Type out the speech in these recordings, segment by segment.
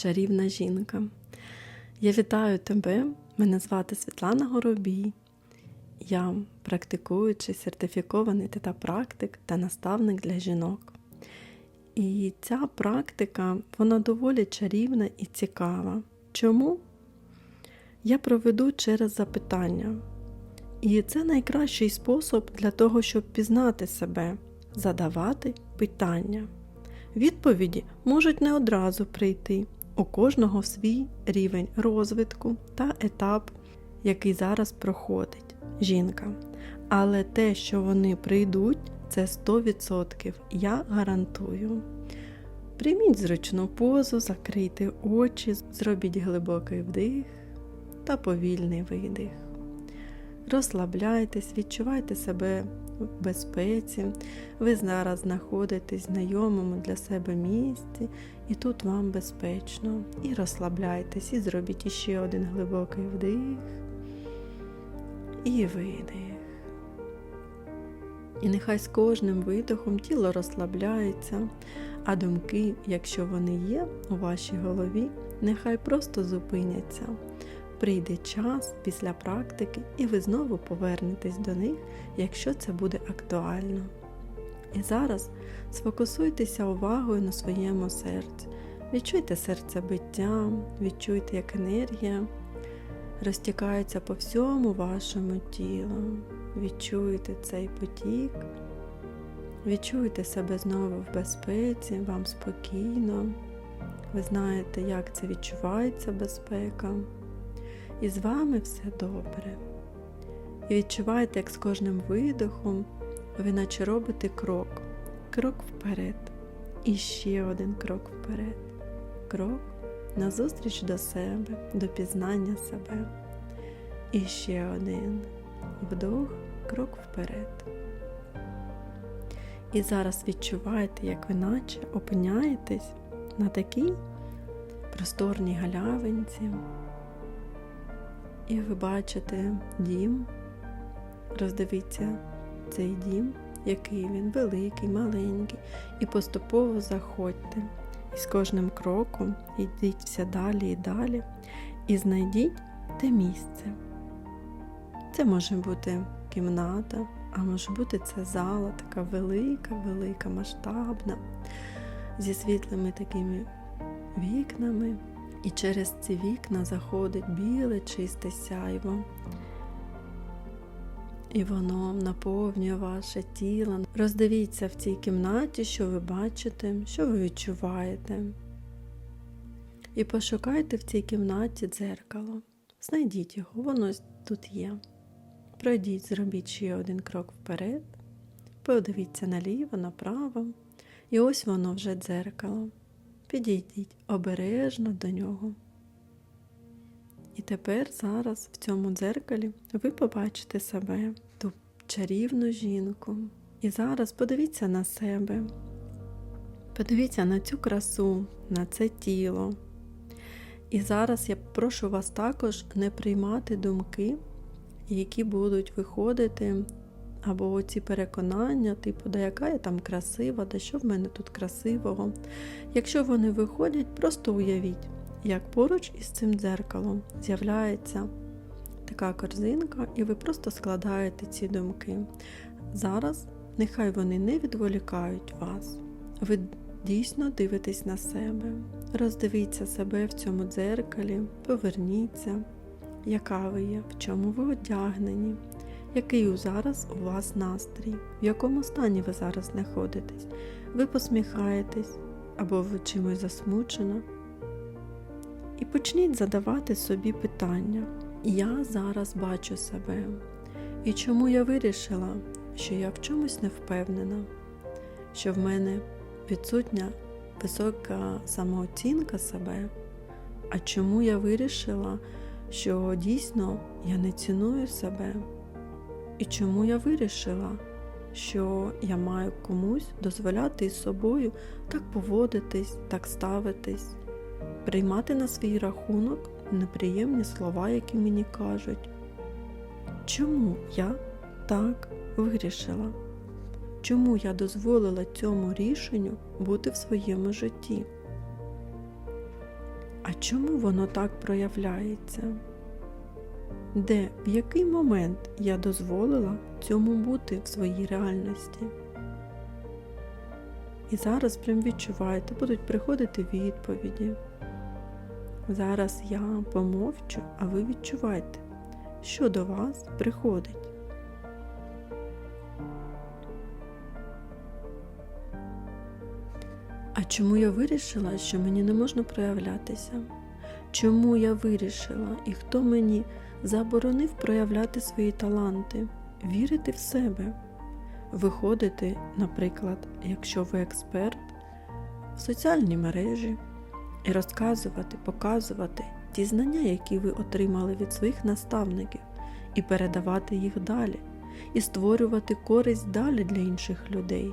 чарівна жінка. Я вітаю тебе. Мене звати Світлана Горобій. Я практикуючий сертифікований тета-практик та наставник для жінок. І ця практика вона доволі чарівна і цікава. Чому? Я проведу через запитання. І це найкращий спосіб для того, щоб пізнати себе, задавати питання. Відповіді можуть не одразу прийти, у кожного свій рівень розвитку та етап, який зараз проходить жінка. Але те, що вони прийдуть, це 100%. Я гарантую. Прийміть зручну позу, закрийте очі, зробіть глибокий вдих та повільний видих. Розслабляйтесь, відчувайте себе в безпеці. Ви зараз знаходитесь в знайомому для себе місці, і тут вам безпечно. І розслабляйтесь, і зробіть іще один глибокий вдих і видих. І нехай з кожним видихом тіло розслабляється, а думки, якщо вони є у вашій голові, нехай просто зупиняться. Прийде час після практики, і ви знову повернетесь до них, якщо це буде актуально. І зараз сфокусуйтеся увагою на своєму серці. Відчуйте серце биття, відчуйте, як енергія розтікається по всьому вашому тілу. Відчуйте цей потік, відчуйте себе знову в безпеці, вам спокійно. Ви знаєте, як це відчувається безпека. І з вами все добре. І відчувайте, як з кожним видихом ви наче робите крок, крок вперед. І ще один крок вперед. Крок назустріч до себе, до пізнання себе. І ще один вдох, крок вперед. І зараз відчуваєте, як ви наче опиняєтесь на такій просторній галявинці. І ви бачите дім, роздивіться цей дім, який він великий, маленький, і поступово заходьте. І з кожним кроком йдіть все далі і далі, і знайдіть те місце. Це може бути кімната, а може бути це зала, така велика, велика, масштабна, зі світлими такими вікнами. І через ці вікна заходить біле чисте сяйво. І воно наповнює ваше тіло. Роздивіться в цій кімнаті, що ви бачите, що ви відчуваєте. І пошукайте в цій кімнаті дзеркало. Знайдіть його, воно тут є. Пройдіть, зробіть ще один крок вперед, подивіться наліво, направо, і ось воно вже дзеркало. Підійдіть обережно до нього. І тепер зараз в цьому дзеркалі ви побачите себе, ту чарівну жінку. І зараз подивіться на себе, подивіться на цю красу, на це тіло. І зараз я прошу вас також не приймати думки, які будуть виходити, або ці переконання, типу, да яка я там красива, да що в мене тут красивого. Якщо вони виходять, просто уявіть, як поруч із цим дзеркалом з'являється така корзинка, і ви просто складаєте ці думки. Зараз нехай вони не відволікають вас. Ви дійсно дивитесь на себе. Роздивіться себе в цьому дзеркалі, поверніться, яка ви є, в чому ви одягнені, який зараз у вас настрій, в якому стані ви зараз знаходитесь. Ви посміхаєтесь або ви чимось засмучено. І почніть задавати собі питання. Я зараз бачу себе. І чому я вирішила, що я в чомусь не впевнена, що в мене відсутня висока самооцінка себе, а чому я вирішила, що дійсно я не ціную себе, і чому я вирішила, що я маю комусь дозволяти із собою так поводитись, так ставитись, приймати на свій рахунок неприємні слова, які мені кажуть. Чому я так вирішила? Чому я дозволила цьому рішенню бути в своєму житті? А чому воно так проявляється? Де, в який момент я дозволила цьому бути в своїй реальності? І зараз прям відчувайте, будуть приходити відповіді. Зараз я помовчу, а ви відчувайте, що до вас приходить. А чому я вирішила, що мені не можна проявлятися? Чому я вирішила і хто мені заборонив проявляти свої таланти, вірити в себе, виходити, наприклад, якщо ви експерт, в соціальні мережі і розказувати, показувати ті знання, які ви отримали від своїх наставників, і передавати їх далі, і створювати користь далі для інших людей.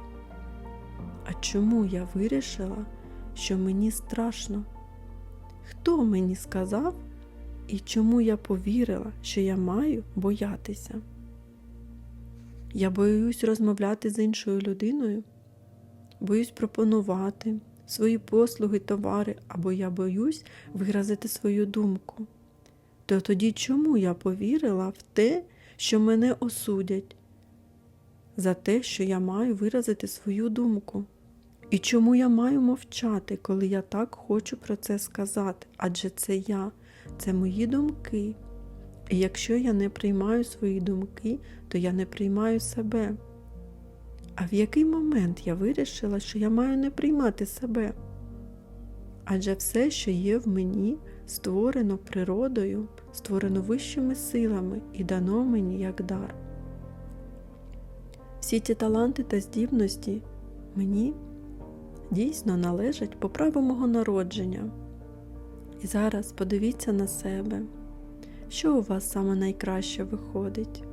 А чому я вирішила, що мені страшно? Хто мені сказав і чому я повірила, що я маю боятися? Я боюсь розмовляти з іншою людиною, боюсь пропонувати свої послуги, товари, або я боюсь виразити свою думку. То тоді чому я повірила в те, що мене осудять, за те, що я маю виразити свою думку? І чому я маю мовчати, коли я так хочу про це сказати? Адже це я, це мої думки. І якщо я не приймаю свої думки, то я не приймаю себе. А в який момент я вирішила, що я маю не приймати себе? Адже все, що є в мені, створено природою, створено вищими силами і дано мені як дар. Всі ті таланти та здібності мені дійсно належать по праву мого народження. І зараз подивіться на себе, що у вас саме найкраще виходить,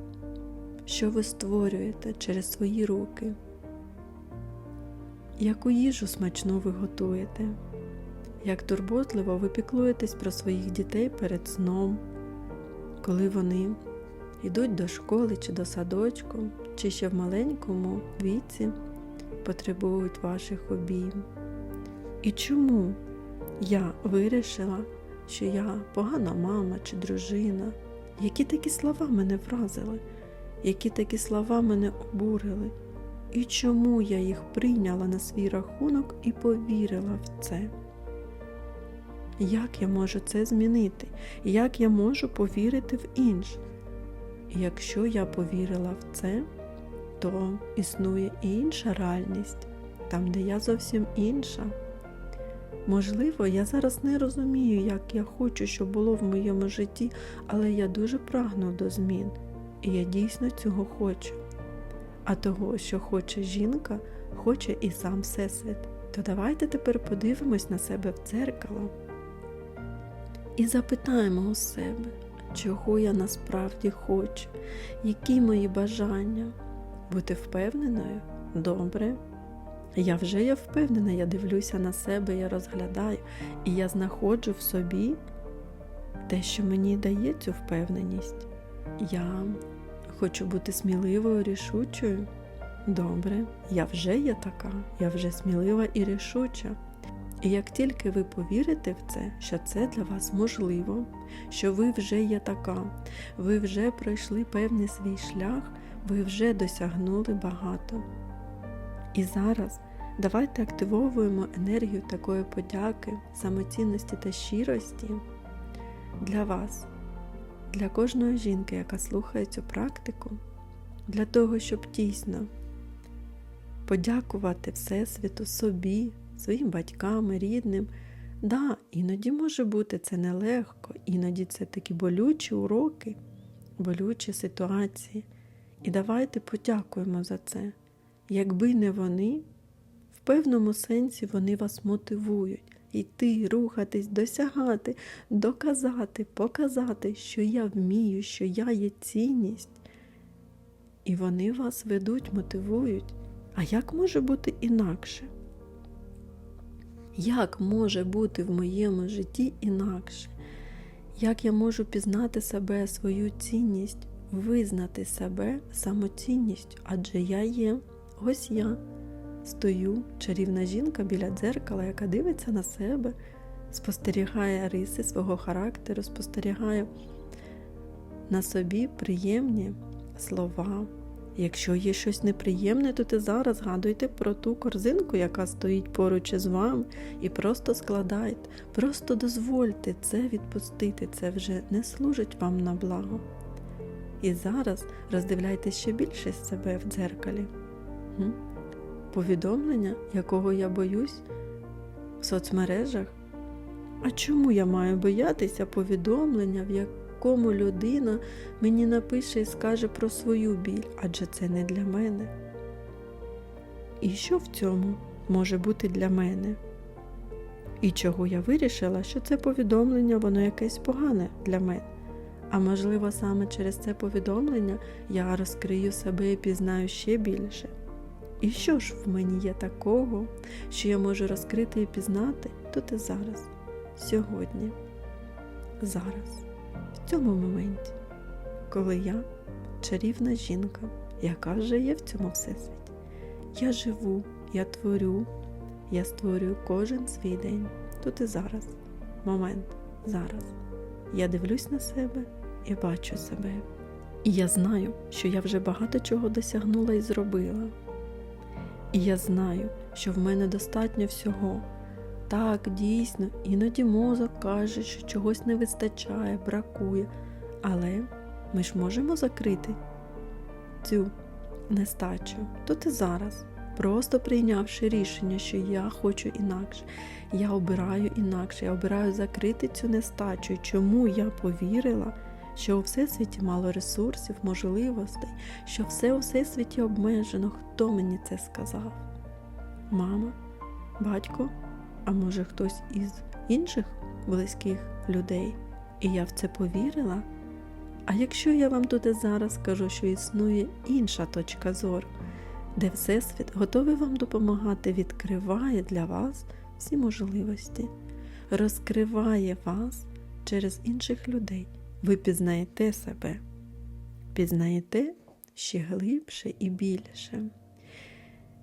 що ви створюєте через свої руки, яку їжу смачну ви готуєте, як турботливо ви піклуєтесь про своїх дітей перед сном, коли вони йдуть до школи чи до садочку, чи ще в маленькому віці потребують ваших обійм. І чому я вирішила, що я погана мама чи дружина? Які такі слова мене вразили, які такі слова мене обурили? І чому я їх прийняла на свій рахунок і повірила в це? Як я можу це змінити? Як я можу повірити в інше? Якщо я повірила в це, то існує і інша реальність, там, де я зовсім інша. Можливо, я зараз не розумію, як я хочу, щоб було в моєму житті, але я дуже прагну до змін, і я дійсно цього хочу. А того, що хоче жінка, хоче і сам Всесвіт. То давайте тепер подивимось на себе в дзеркало і запитаємо у себе, чого я насправді хочу, які мої бажання. Бути впевненою? Добре. Я вже є впевнена, я дивлюся на себе, я розглядаю, і я знаходжу в собі те, що мені дає цю впевненість. Я хочу бути сміливою, рішучою. Добре, я вже є така, я вже смілива і рішуча. І як тільки ви повірите в це, що це для вас можливо, що ви вже є така, ви вже пройшли певний свій шлях, ви вже досягнули багато. І зараз давайте активовуємо енергію такої подяки, самоцінності та щирості для вас, для кожної жінки, яка слухає цю практику, для того, щоб дійсно подякувати Всесвіту собі, своїм батькам, рідним. Да, іноді може бути це нелегко, іноді це такі болючі уроки, болючі ситуації. І давайте подякуємо за це. Якби не вони, в певному сенсі вони вас мотивують йти, рухатись, досягати, доказати, показати, що я вмію, що я є цінність. І вони вас ведуть, мотивують. А як може бути інакше? Як може бути в моєму житті інакше? Як я можу пізнати себе, свою цінність, визнати себе самоцінністю? Адже я є, ось я стою, чарівна жінка біля дзеркала, яка дивиться на себе, спостерігає риси свого характеру, спостерігає на собі приємні слова. Якщо є щось неприємне, то ти зараз згадуйте про ту корзинку, яка стоїть поруч із вами, і просто складайте, просто дозвольте це відпустити, це вже не служить вам на благо. І зараз роздивляйтесь ще більше себе в дзеркалі. Повідомлення, якого я боюсь в соцмережах. А чому я маю боятися повідомлення, в якому людина мені напише і скаже про свою біль, адже це не для мене? І що в цьому може бути для мене? І чого я вирішила, що це повідомлення, воно якесь погане для мене. А можливо, саме через це повідомлення я розкрию себе і пізнаю ще більше. І що ж в мені є такого, що я можу розкрити і пізнати тут і зараз, сьогодні, зараз, в цьому моменті, коли я чарівна жінка, яка вже є в цьому всесвіті. Я живу, я творю, я створюю кожен свій день, тут і зараз, момент, зараз. Я дивлюсь на себе і бачу себе. І я знаю, що я вже багато чого досягнула і зробила. І я знаю, що в мене достатньо всього. Так, дійсно, іноді мозок каже, що чогось не вистачає, бракує. Але ми ж можемо закрити цю нестачу тут і зараз, просто прийнявши рішення, що я хочу інакше, я обираю інакше, я обираю закрити цю нестачу. Чому я повірила, що у всесвіті мало ресурсів, можливостей, що все у всесвіті обмежено. Хто мені це сказав? Мама, батько, а може хтось із інших близьких людей? І я в це повірила. А якщо я вам тут і зараз скажу, що існує інша точка зору, де Всесвіт готовий вам допомагати, відкриває для вас всі можливості, розкриває вас через інших людей. Ви пізнаєте себе, пізнаєте ще глибше і більше.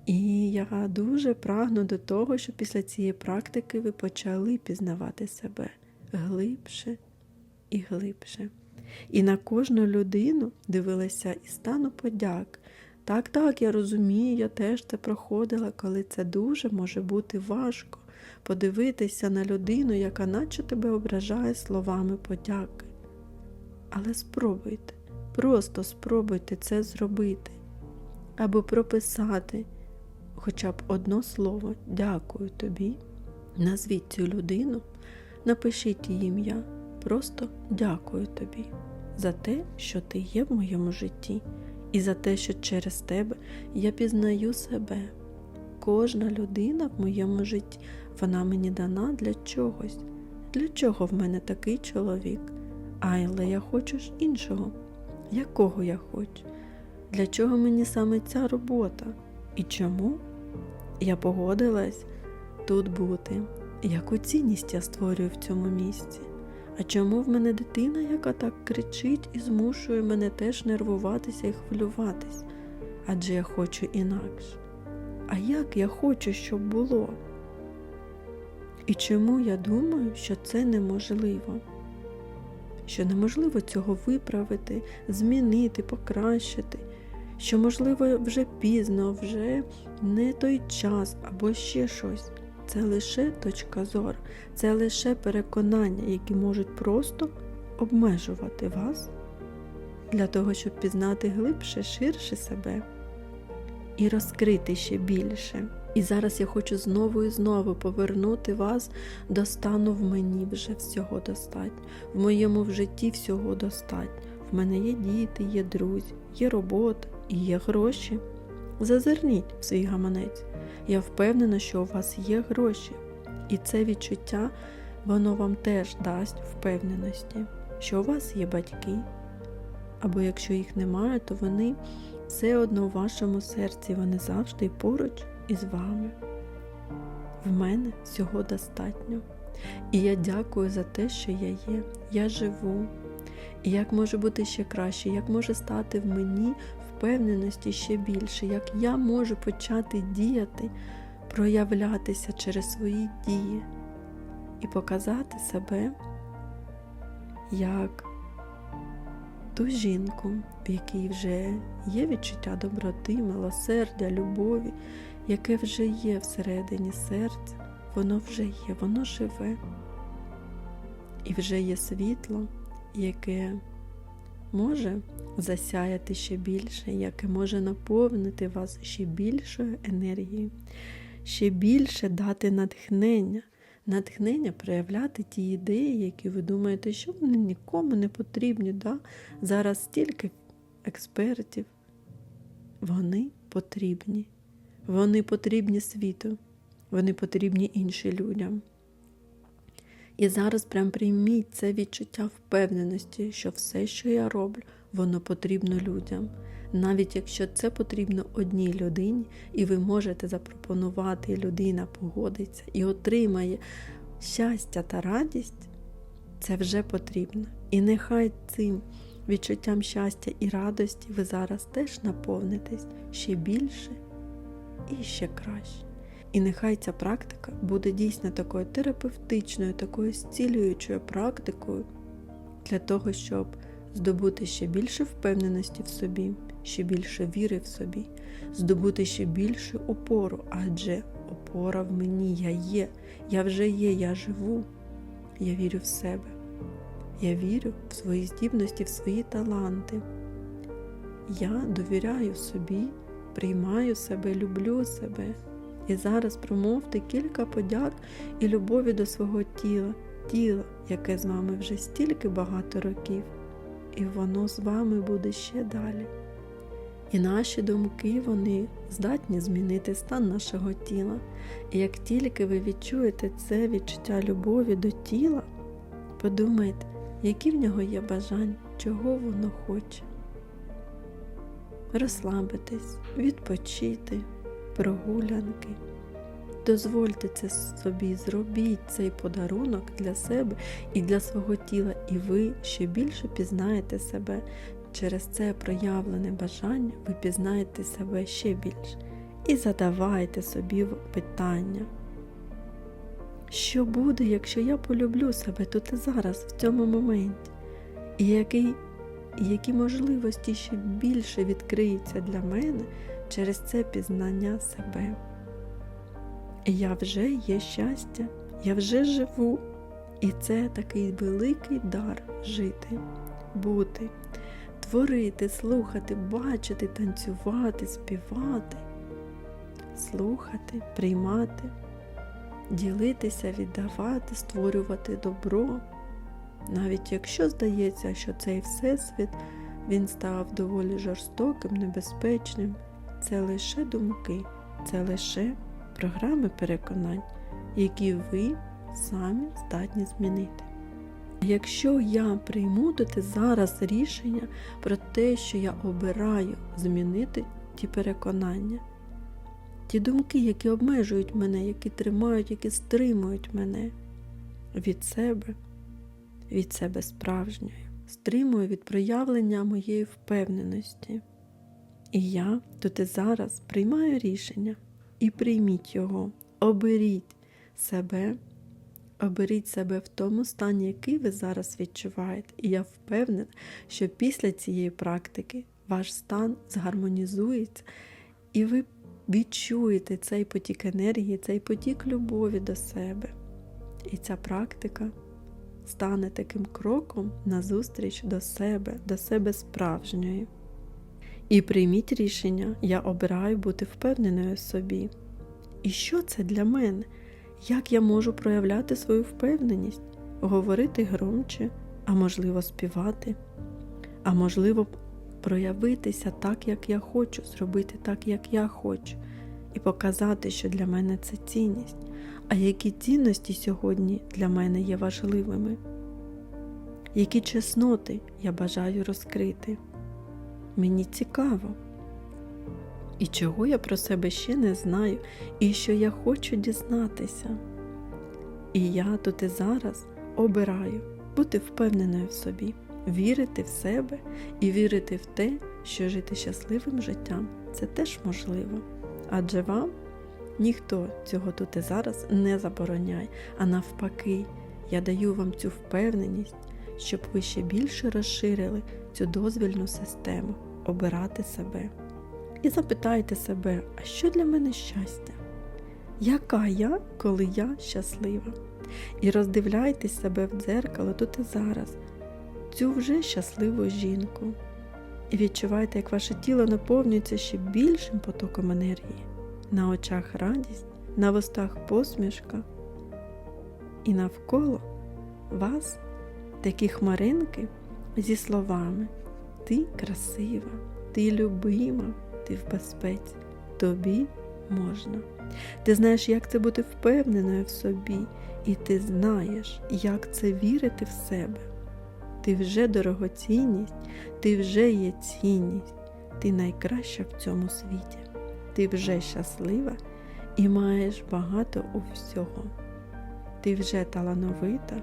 І я дуже прагну до того, щоб після цієї практики ви почали пізнавати себе глибше і глибше. І на кожну людину дивилася і стану подяк. Так, так, я розумію, я теж це проходила, коли це дуже може бути важко подивитися на людину, яка наче тебе ображає словами подяки. Але спробуйте, просто спробуйте це зробити або прописати хоча б одно слово Дякую тобі. Назвіть цю людину, напишіть її ім'я. Просто дякую тобі за те, що ти є в моєму житті, і за те, що через тебе я пізнаю себе. Кожна людина в моєму житті, вона мені дана для чогось. Для чого в мене такий чоловік? Але я хочу ж іншого. Якого я хочу? Для чого мені саме ця робота? І чому я погодилась тут бути? Яку цінність я створюю в цьому місці? А чому в мене дитина, яка так кричить і змушує мене теж нервуватися і хвилюватись? Адже я хочу інакше. А як я хочу, щоб було? І чому я думаю, що це неможливо? Що неможливо цього виправити, змінити, покращити, що, можливо, вже пізно, вже не той час або ще щось. Це лише точка зору, це лише переконання, які можуть просто обмежувати вас для того, щоб пізнати глибше, ширше себе і розкрити ще більше. І зараз я хочу знову і знову повернути вас до стану в мені вже всього достатньо, в моєму в житті всього достатньо. В мене є діти, є друзі, є робота і є гроші. Зазирніть в свій гаманець. Я впевнена, що у вас є гроші, і це відчуття воно вам теж дасть впевненості, що у вас є батьки, або якщо їх немає, то вони все одно у вашому серці, вони завжди поруч із вами. В мене всього достатньо. І я дякую за те, що я є. Я живу. І як може бути ще краще, як може стати в мені впевненості ще більше, як я можу почати діяти, проявлятися через свої дії. і показати себе як ту жінку, в якій вже є відчуття доброти, милосердя, любові, яке вже є всередині серця, воно вже є, воно живе. І вже є світло, яке може засяяти ще більше, яке може наповнити вас ще більшою енергією, ще більше дати натхнення, натхнення проявляти ті ідеї, які ви думаєте, що вони нікому не потрібні. Да? Зараз стільки експертів. Вони потрібні. Вони потрібні світу, вони потрібні іншим людям. І зараз прям прийміть це відчуття впевненості, що все, що я роблю, воно потрібно людям. Навіть якщо це потрібно одній людині, і ви можете запропонувати, і людина погодиться і отримає щастя та радість, це вже потрібно. І нехай цим відчуттям щастя і радості ви зараз теж наповнитесь ще більше і ще краще. І нехай ця практика буде дійсно такою терапевтичною, такою зцілюючою практикою для того, щоб здобути ще більше впевненості в собі, ще більше віри в собі, здобути ще більше опору, адже опора в мені я є, я вже є, я живу, я вірю в себе, я вірю в свої здібності, в свої таланти. Я довіряю собі, приймаю себе, люблю себе. І зараз промовте кілька подяк і любові до свого тіла, тіла, яке з вами вже стільки багато років, і воно з вами буде ще далі. І наші думки вони здатні змінити стан нашого тіла. І як тільки ви відчуєте це відчуття любові до тіла, подумайте, які в нього є бажання, чого воно хоче. Розслабитись, відпочити прогулянки. Дозвольте це собі, зробіть цей подарунок для себе і для свого тіла, і ви ще більше пізнаєте себе. Через це проявлене бажання ви пізнаєте себе ще більше. І задавайте собі питання. Що буде, якщо я полюблю себе тут і зараз, в цьому моменті? І які, і які можливості ще більше відкриються для мене через це пізнання себе. Я вже є щастя, я вже живу, і це такий великий дар жити, бути, творити, слухати, бачити, танцювати, співати, слухати, приймати, ділитися, віддавати, створювати добро. Навіть якщо здається, що цей всесвіт він став доволі жорстоким, небезпечним. Це лише думки, це лише програми переконань, які ви самі здатні змінити. Якщо я прийму тут зараз рішення про те, що я обираю змінити ті переконання, ті думки, які обмежують мене, які тримають, які стримують мене від себе, від себе справжньої, стримую від проявлення моєї впевненості. І я тут і зараз приймаю рішення і прийміть його, оберіть себе, оберіть себе в тому стані, який ви зараз відчуваєте. І я впевнена, що після цієї практики ваш стан згармонізується, і ви відчуєте цей потік енергії, цей потік любові до себе. І ця практика стане таким кроком назустріч до себе, до себе справжньої. І прийміть рішення, я обираю бути впевненою в собі. І що це для мене? Як я можу проявляти свою впевненість, говорити громче, а можливо, співати, а можливо, проявитися так, як я хочу, зробити так, як я хочу, і показати, що для мене це цінність, а які цінності сьогодні для мене є важливими, які чесноти я бажаю розкрити. Мені цікаво. І чого я про себе ще не знаю, і що я хочу дізнатися. І я тут і зараз обираю бути впевненою в собі, вірити в себе і вірити в те, що жити щасливим життям це теж можливо. Адже вам Ніхто цього тут і зараз не забороняє, а навпаки, я даю вам цю впевненість, щоб ви ще більше розширили цю дозвільну систему, обирати себе. І запитайте себе, а що для мене щастя? Яка я, коли я щаслива? І роздивляйтесь себе в дзеркало тут і зараз, цю вже щасливу жінку. І відчувайте, як ваше тіло наповнюється ще більшим потоком енергії. На очах радість, на вустах посмішка. І навколо вас такі хмаринки зі словами Ти красива, ти любима, ти в безпеці, тобі можна. Ти знаєш, як це бути впевненою в собі, і ти знаєш, як це вірити в себе. Ти вже дорогоцінність, ти вже є цінність, ти найкраща в цьому світі. Ти вже щаслива і маєш багато у всього. Ти вже талановита,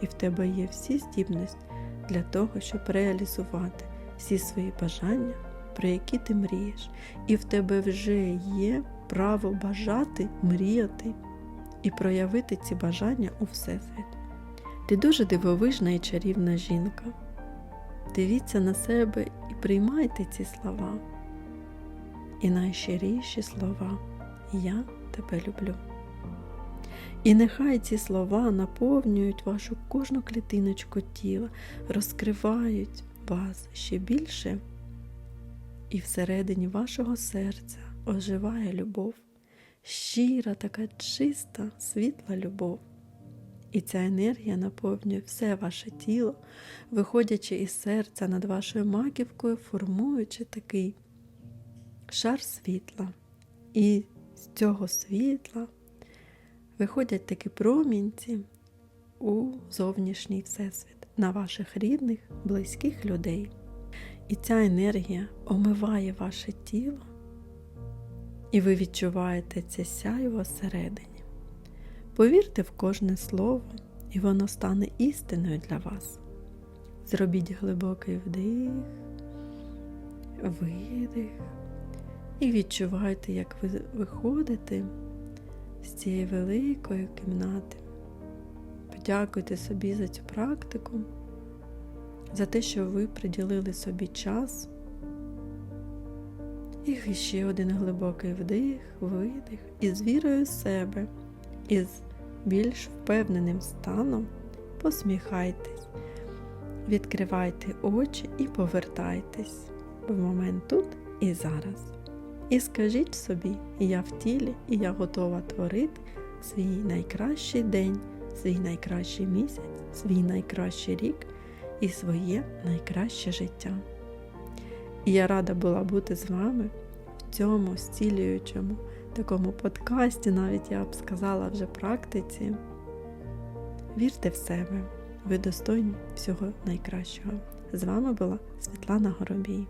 і в тебе є всі здібності для того, щоб реалізувати всі свої бажання, про які ти мрієш, і в тебе вже є право бажати, мріяти і проявити ці бажання у Всесвіт. Ти дуже дивовижна і чарівна жінка. Дивіться на себе і приймайте ці слова. І найщиріші слова Я тебе люблю. І нехай ці слова наповнюють вашу кожну клітиночку тіла, розкривають вас ще більше, і всередині вашого серця оживає любов, щира, така чиста, світла любов. І ця енергія наповнює все ваше тіло, виходячи із серця над вашою маківкою, формуючи такий шар світла. І з цього світла виходять такі промінці у зовнішній всесвіт на ваших рідних, близьких людей. І ця енергія омиває ваше тіло, і ви відчуваєте це сяйво всередині. Повірте в кожне слово, і воно стане істиною для вас. Зробіть глибокий вдих, видих, і відчувайте, як ви виходите з цієї великої кімнати. Подякуйте собі за цю практику, за те, що ви приділили собі час. І ще один глибокий вдих, видих, і з вірою в себе, і з більш впевненим станом посміхайтесь, відкривайте очі і повертайтесь в момент тут і зараз. І скажіть собі, я в тілі, і я готова творити свій найкращий день, свій найкращий місяць, свій найкращий рік і своє найкраще життя. І я рада була бути з вами в цьому зцілюючому такому подкасті, навіть я б сказала вже практиці. Вірте в себе, ви достойні всього найкращого. З вами була Світлана Горобій.